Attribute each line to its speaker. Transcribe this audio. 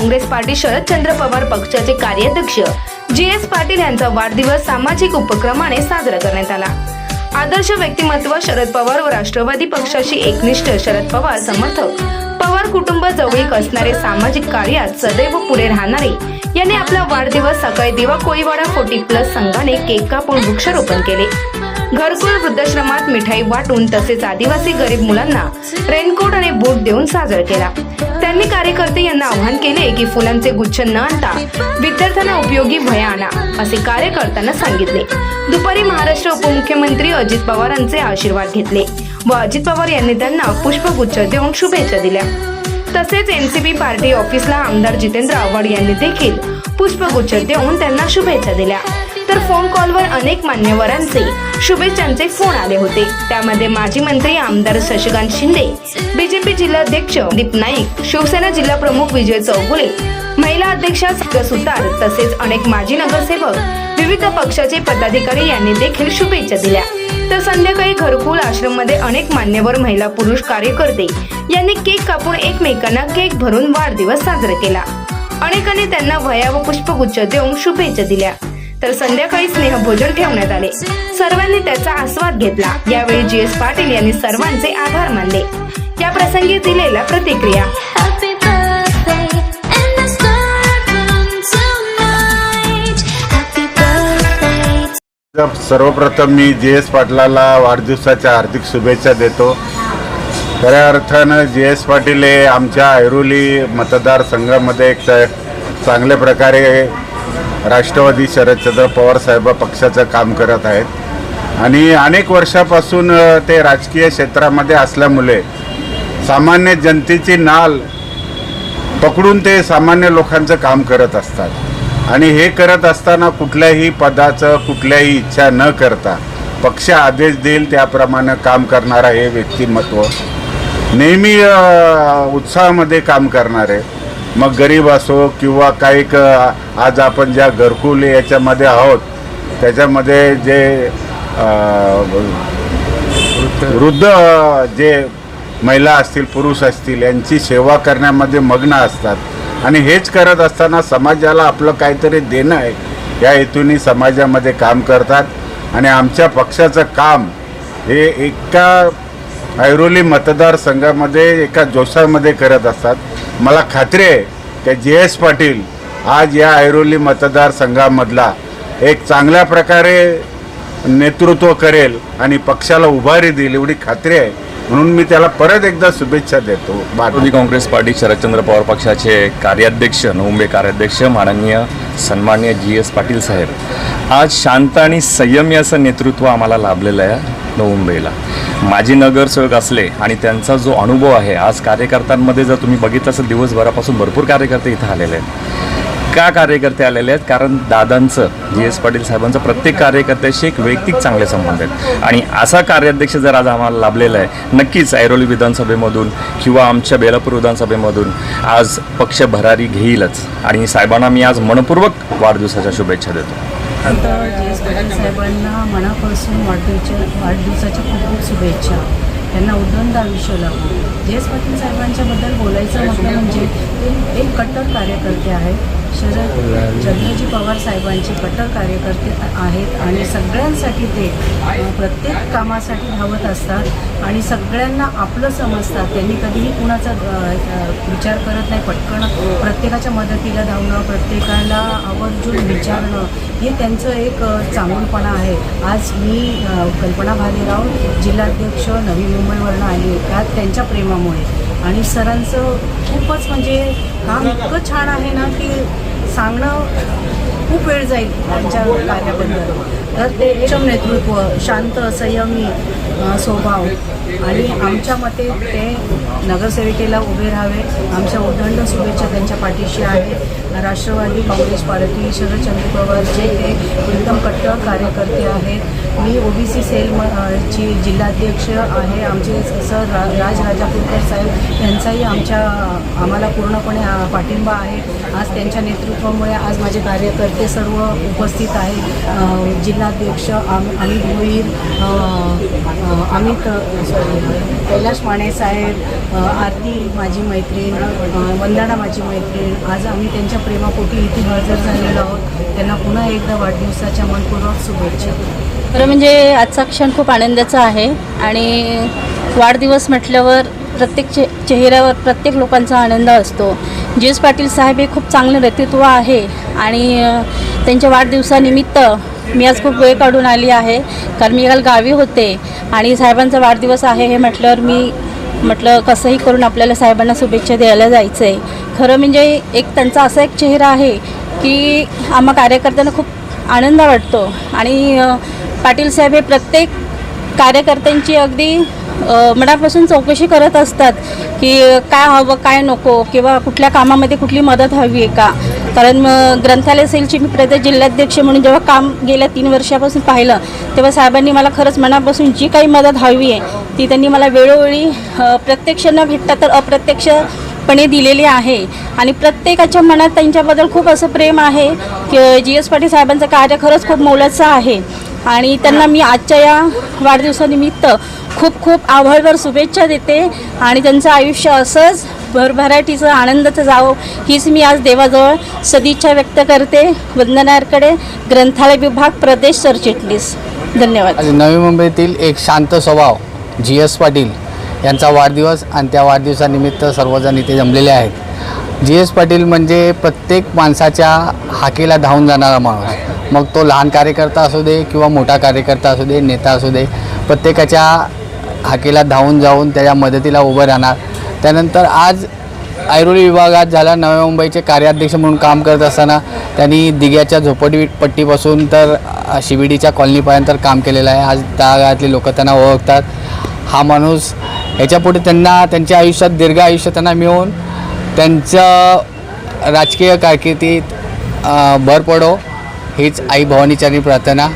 Speaker 1: Congress party Sharadchandra Pawar पक्षाचे कार्याध्यक्ष. G S Patil यांचा वाढदिवस सामाजिक उपक्रमाने साजरा करण्यात आला. आदर्श व्यक्तिमत्व शरद पवार व राष्ट्रवादी पक्षाशी एकनिष्ठ शरद पवार समर्थक. पवार कुटुंब जवळीक असणारे सामाजिक कार्यात सदैव पुढे राहणारे. यांनी आपला वाढदिवस सकाळी दिवा कोळीवाडा फोर्टी प्लस संघाने केक कापून वृक्षारोपण केले. घरकुल वृद्धाश्रमात मिठाई वाटून तसेच आदिवासी गरीब मुलांना रेनकोट आणि बूट देऊन साजरा केला. त्यांनी कार्यकर्ते यांना आवाहन केले की फुलांचे गुच्छ न आणता विद्यार्थ्यांना उपयोगी भया आणा असे कार्यकर्त्यांना सांगितले. दुपारी महाराष्ट्र उपमुख्यमंत्री अजित पवारांचे आशीर्वाद घेतले व अजित पवार यांनी त्यांना पुष्पगुच्छ देऊन शुभेच्छा दिल्या. तसेच एनसीबी पार्टी ऑफिसला आमदार जितेंद्र आव्हाड यांनी देखील पुष्पगुच्छ देऊन त्यांना शुभेच्छा दिल्या. तर फोन कॉलवर अनेक मान्यवरांचे शुभेच्छांचे फोन आले होते. त्यामध्ये माजी मंत्री आमदार शशिकांत शिंदे बीजेपी जिल्हाध्यक्ष दीप नाईक शिवसेना जिल्हा प्रमुख विजय चौगुले महिला अध्यक्षा सुतार तसेच अनेक माजी नगरसेवक विविध पक्षाचे पदाधिकारी यांनी देखील शुभेच्छा दिल्या. तर संध्याकाळी घरकुल आश्रममध्ये अनेक मान्यवर महिला पुरुष कार्यकर्ते यांनी केक कापून एकमेकांना केक भरून वाढदिवस साजरा केला. अनेकांनी त्यांना वया व पुष्पगुच्छ देऊन शुभेच्छा दिल्या. तर संध्याकाळी स्नेहभोजन ठेवण्यात आले. सर्वांनी त्याचा आस्वाद घेतला. यावेळी जी एस पाटील यांनी सर्वांचे आभार मानले. या प्रसंगी दिलेल्या प्रतिक्रिया.
Speaker 2: सर्वप्रथम मी जे एस पाटलाला वाढदिवसाच्या हार्दिक शुभेच्छा देतो. खऱ्या अर्थानं जे एस पाटील हे आमच्या ऐरोली मतदारसंघामध्ये एक चांगल्या प्रकारे राष्ट्रवादी शरदचंद्र पवार साहेब पक्षाचं काम करत आहेत. आणि अनेक वर्षापासून ते राजकीय क्षेत्रामध्ये असल्यामुळे सामान्य जनतेची नाल पकडून ते सामान्य लोकांचं काम करत असतात. आणि हे करत असताना कुठल्याही पदाचं कुठल्याही इच्छा न करता पक्ष आदेश देईल त्याप्रमाणे काम करणारा हे व्यक्तिमत्व नेहमी उत्साहामध्ये काम करणारे मग गरीब असो किंवा काही क आज आपण ज्या घरकुल याच्यामध्ये आहोत त्याच्यामध्ये जे वृद्ध जे महिला असतील पुरुष असतील यांची सेवा करण्यामध्ये मग्न असतात. आणि हेच करत असताना समाजाला आपलं काहीतरी देणं आहे. या हेतूने समाजामध्ये काम करतात. आणि आमच्या पक्षाचं काम हे एका ऐरोली मतदारसंघामध्ये एका जोशामध्ये करत असतात. मला खात्री आहे की जे एस पाटील आज या ऐरोली मतदारसंघामधला एक चांगल्या प्रकारे नेतृत्व करेल आणि पक्षाला उभारी देईल एवढी खात्री आहे. म्हणून मी त्याला परत एकदा शुभेच्छा देतो.
Speaker 3: भारतीय काँग्रेस पार्टी शरदचंद्र पवार पक्षाचे कार्याध्यक्ष नवमुंबई कार्याध्यक्ष माननीय सन्मान्य जी एस पाटील साहेब आज शांत आणि संयमी असं नेतृत्व आम्हाला लाभलेलं आहे नवमुंबईला माजी नगरसेवक असले आणि त्यांचा जो अनुभव आहे आज कार्यकर्त्यांमध्ये जर तुम्ही बघितलं असेल दिवसभरापासून भरपूर कार्यकर्ते इथं आलेले आहेत. का कार्यकर्ते आलेले आहेत कारण दादांचं जी एस पाटील साहेबांचं प्रत्येक कार्यकर्त्याशी एक वैयक्तिक चांगले संबंध आहेत. आणि असा कार्याध्यक्ष जर आज आम्हाला लाभलेला आहे नक्कीच ऐरोली विधानसभेमधून किंवा आमच्या बेलापूर विधानसभेमधून आज पक्ष भरारी घेईलच. आणि साहेबांना मी आज मनपूर्वक वाढदिवसाच्या शुभेच्छा देतो.
Speaker 4: आता जी एस पाटील साहेबांना मनापासून वाढदिवच्या वाढदिवसाच्या खूप खूप शुभेच्छा. त्यांना उदंड आयुष्य लाभो. जे एस पाटील साहेबांच्याबद्दल बोलायचं म्हटलं म्हणजे ते एक कट्टर कार्यकर्ते आहेत. शरद चंद्रजी पवार साहेबांचे कट्टर कार्यकर्ते आहेत आणि सगळ्यांसाठी ते प्रत्येक कामासाठी धावत असतात आणि सगळ्यांना आपलं समजतात. त्यांनी कधीही कुणाचा विचार करत नाही. पटकन प्रत्येकाच्या मदतीला धावणं प्रत्येकाला आवर्जून विचारणं हे त्यांचं एक चांगलपणा आहे. आज मी कल्पना भालेराव जिल्हाध्यक्ष नवी मुंबईवरनं आली आहे. त्यात त्यांच्या प्रेमामुळे. आणि सरांचं खूपच म्हणजे काम इतकं छान आहे ना की सांगणं खूप वेळ जाईल त्यांच्या कार्याबद्दल तर ते एकदम नेतृत्व शांत संयमी स्वभाव. आणि आमच्या मते ते नगरसेविकेला उभे राहावे आमच्या उदंड शुभेच्छा त्यांच्या पाठीशी आहे. राष्ट्रवादी काँग्रेस पार्टी शरदचंद्र पवार जे ते एकदम कट्टर कार्यकर्ते आहेत. मी ओबीसी सेल म ची जिल्हाध्यक्ष आहे. आमचे सर रा राज राजापूरकर साहेब यांचाही आमच्या आम्हाला पूर्णपणे पाठिंबा आहे. आज त्यांच्या नेतृत्वामुळे आज माझे कार्यकर्ते सर्व उपस्थित आहेत. जिल्हाध्यक्ष आम अमित भोईर अमित सॉरी कैलाश माने साहेब आरती माझी मैत्री मैत्रीण वंदना माझी मैत्रीण. आज आम्ही त्यांच्या प्रेमापोटी इथे हजर झालेलो आहोत. त्यांना पुन्हा एकदा वाढदिवसाच्या मनपूर्वक शुभेच्छा.
Speaker 5: खरं म्हणजे आजचा क्षण खूप आनंदाचा आहे आणि वाढदिवस म्हटल्यावर प्रत्येक चे चेहऱ्यावर प्रत्येक लोकांचा आनंद असतो. जी एस पाटील साहेब हे खूप चांगलं नेतृत्व आहे आणि त्यांच्या वाढदिवसानिमित्त मी आज खूप वेळ काढून आली आहे. कारण मी काल गावी होते आणि साहेबांचा वाढदिवस आहे हे म्हटल्यावर मी म्हटलं कसंही करून आपल्याला साहेबांना शुभेच्छा द्यायला जायचं आहे खरं म्हणजे एक त्यांचा असा एक चेहरा आहे की आम्हा कार्यकर्त्यांना खूप आनंद वाटतो. आणि पाटील साहेब हे प्रत्येक कार्यकर्त्यांची अगदी मनापासून चौकशी करत असतात की काय हवं काय नको किंवा कुठल्या कामामध्ये कुठली मदत हवी आहे का? कारण ग्रंथालय सेलची मी प्रदेश जिल्हाध्यक्ष म्हणून जेव्हा काम गेल्या तीन वर्षापासून पाहिलं तेव्हा साहेबांनी मला खरंच मनापासून जी काही मदत हवी आहे ती त्यांनी मला वेळोवेळी प्रत्यक्ष न भेटता तर अप्रत्यक्षपणे दिलेली आहे. आणि प्रत्येकाच्या मनात त्यांच्याबद्दल खूप असं प्रेम आहे की जी एस पाटील साहेबांचं कार्य खरंच खूप मोलाचं आहे. आणि त्यांना मी आजच्या या वाढदिवसानिमित्त खूप खूप आभारभर शुभेच्छा देते. आणि त्यांचं आयुष्य असंच भरभराटीचं आनंदाचं जावं हीच मी आज देवाजवळ सदिच्छा व्यक्त करते. वंदनारकडे ग्रंथालय विभाग प्रदेश सरचिटणीस. धन्यवाद.
Speaker 6: नवी मुंबईतील एक शांत स्वभाव जी एस पाटील यांचा वाढदिवस आणि त्या वाढदिवसानिमित्त सर्वजण इथे जमलेले आहेत. जी एस पाटील म्हणजे प्रत्येक माणसाच्या हाकेला धावून जाणारा माणूस. मग तो लहान कार्यकर्ता असू दे किंवा मोठा कार्यकर्ता असू दे नेता असू दे प्रत्येकाच्या हाकेला धावून जाऊन त्याच्या मदतीला उभं राहणार. त्यानंतर आज ऐरोली विभागात झाला नव्या मुंबईचे कार्याध्यक्ष म्हणून काम करत असताना त्यांनी दिघ्याच्या झोपडी पट्टीपासून तर शिबिडीच्या कॉलनीपर्यंत काम केलेलं आहे. आज त्या गावातले लोक त्यांना ओळखतात. हा माणूस ह्याच्यापुढे त्यांना त्यांच्या आयुष्यात दीर्घ आयुष्य त्यांना मिळून त्यांचं राजकीय कारकिर्दीत भर पडो हीच आई भवानीचरणी प्रार्थना.